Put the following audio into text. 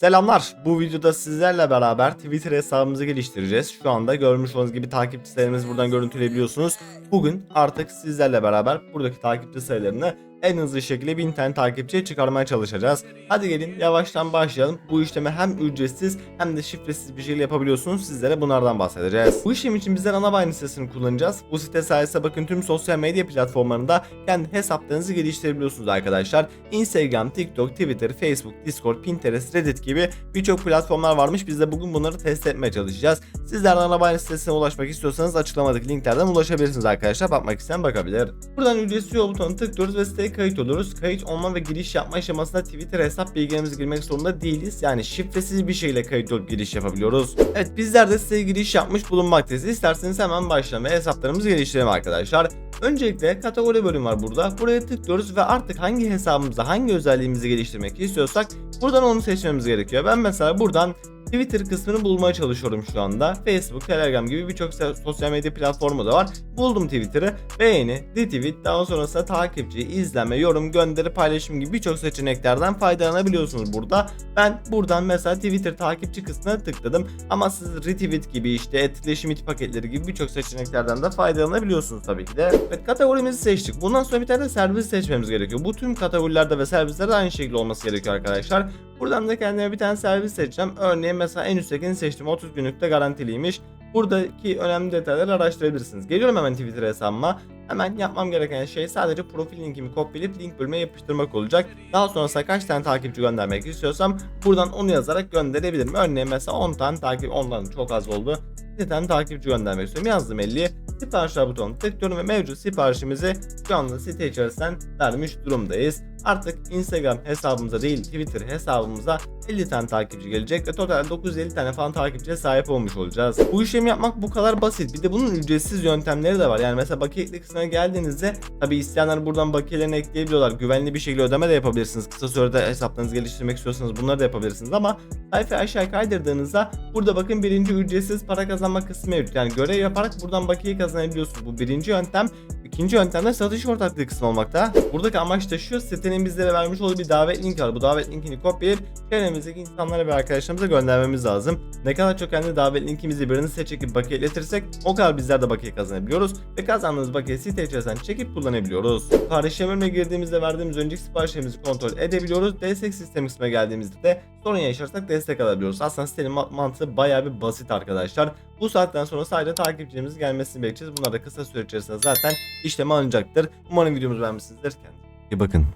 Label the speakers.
Speaker 1: Selamlar. Bu videoda sizlerle beraber Twitter hesabımızı geliştireceğiz. Şu anda görmüş olduğunuz gibi takipçi sayımızı buradan görüntüleyebiliyorsunuz. Bugün artık sizlerle beraber buradaki takipçi sayılarını en hızlı şekilde 1000 tane takipçiye çıkarmaya çalışacağız. Hadi gelin yavaştan başlayalım. Bu işlemi hem ücretsiz hem de şifresiz bir şekilde yapabiliyorsunuz. Sizlere bunlardan bahsedeceğiz. Bu işlem için bizden Anabayni sitesini kullanacağız. Bu site sayesinde bakın tüm sosyal medya platformlarında kendi hesaplarınızı geliştirebiliyorsunuz arkadaşlar. Instagram, TikTok, Twitter, Facebook, Discord, Pinterest, Reddit gibi birçok platformlar varmış. Biz de bugün bunları test etmeye çalışacağız. Sizler de Anabayni sitesine ulaşmak istiyorsanız açıklamadaki linklerden ulaşabilirsiniz arkadaşlar. Bakmak isteyen bakabilir. Buradan ücretsiz yol butonuna tıklıyoruz ve siteye kayıt oluyoruz. Kayıt olma ve giriş yapma aşamasında Twitter hesap bilgilerimizi girmek zorunda değiliz. Yani şifresiz bir şekilde kayıt olup giriş yapabiliyoruz. Evet bizler de siteye giriş yapmış bulunmaktayız. İsterseniz hemen başlayalım ve hesaplarımızı geliştirelim arkadaşlar. Öncelikle kategori bölüm var burada. Buraya tıklıyoruz ve artık hangi hesabımıza hangi özelliğimizi geliştirmek istiyorsak buradan onu seçmemiz gerekiyor. Ben mesela buradan Twitter kısmını bulmaya çalışıyorum şu anda. Facebook, Telegram gibi birçok sosyal medya platformu da var. Buldum Twitter'ı. Beğeni, retweet, daha sonrasında takipçi, izleme, yorum, gönderi, paylaşım gibi birçok seçeneklerden faydalanabiliyorsunuz burada. Ben buradan mesela Twitter takipçi kısmına tıkladım. Ama siz retweet gibi işte etkileşim iti paketleri gibi birçok seçeneklerden de faydalanabiliyorsunuz tabii ki de. Evet kategorimizi seçtik. Bundan sonra bir tane de servis seçmemiz gerekiyor. Bu tüm kategorilerde ve servislerde aynı şekilde olması gerekiyor arkadaşlar. Buradan da kendime bir tane servis seçeceğim. Örneğin mesela en üsttekini seçtim. 30 günlükte garantiliymiş. Buradaki önemli detayları araştırabilirsiniz. Geliyorum hemen Twitter hesabıma. Hemen yapmam gereken şey sadece profil linkimi kopyalayıp link bölümüne yapıştırmak olacak. Daha sonrasında kaç tane takipçi göndermek istiyorsam buradan onu yazarak gönderebilirim. Örneğin mesela 10 tane takip, 10'dan çok az oldu. 1 tane takipçi göndermek istiyorum. Yazdım 50'ye. Siparişler butonuna tıklıyorum ve mevcut siparişimizi şu anda site içerisinden vermiş durumdayız. Artık Instagram hesabımıza değil Twitter hesabımıza 50 tane takipçi gelecek ve total 950 tane falan takipçiye sahip olmuş olacağız. Bu işlemi yapmak bu kadar basit. Bir de bunun ücretsiz yöntemleri de var. Yani mesela bakiye kısmına geldiğinizde tabi isteyenler buradan bakiyelerini ekleyebiliyorlar. Güvenli bir şekilde ödeme de yapabilirsiniz. Kısa sürede hesaplarınızı geliştirmek istiyorsanız bunları da yapabilirsiniz ama sayfayı aşağı kaydırdığınızda burada bakın birinci ücretsiz para kazanma kısmı mevcut. Yani görev yaparak buradan bakiye kazanabiliyorsunuz. Bu birinci yöntem. İkinci yöntemde satış ortaklığı kısmı olmakta. Buradaki amaç da şu sitenin bizlere vermiş olduğu bir davet linki var. Bu davet linkini kopyalayıp çevremizdeki insanlara ve arkadaşlarımıza göndermemiz lazım. Ne kadar çok kendi davet linkimizi birinize çekip bakiye iletirsek o kadar bizler de bakiye kazanabiliyoruz. Ve kazandığımız bakiye site içerisinden çekip kullanabiliyoruz. Sipariş bölümüne girdiğimizde verdiğimiz önceki siparişlerimizi kontrol edebiliyoruz. Destek sistemi kısmına geldiğimizde de sorun yaşarsak destek alabiliyoruz. Aslında sitenin ma- mantığı bayağı bir basit arkadaşlar. Bu saatten sonra sadece takipçilerimizin gelmesini bekleyeceğiz. Bunlar da kısa süre içerisinde zaten işleme alınacaktır. Umarım videomuzu beğenmişsinizdir. Kendinize iyi bakın.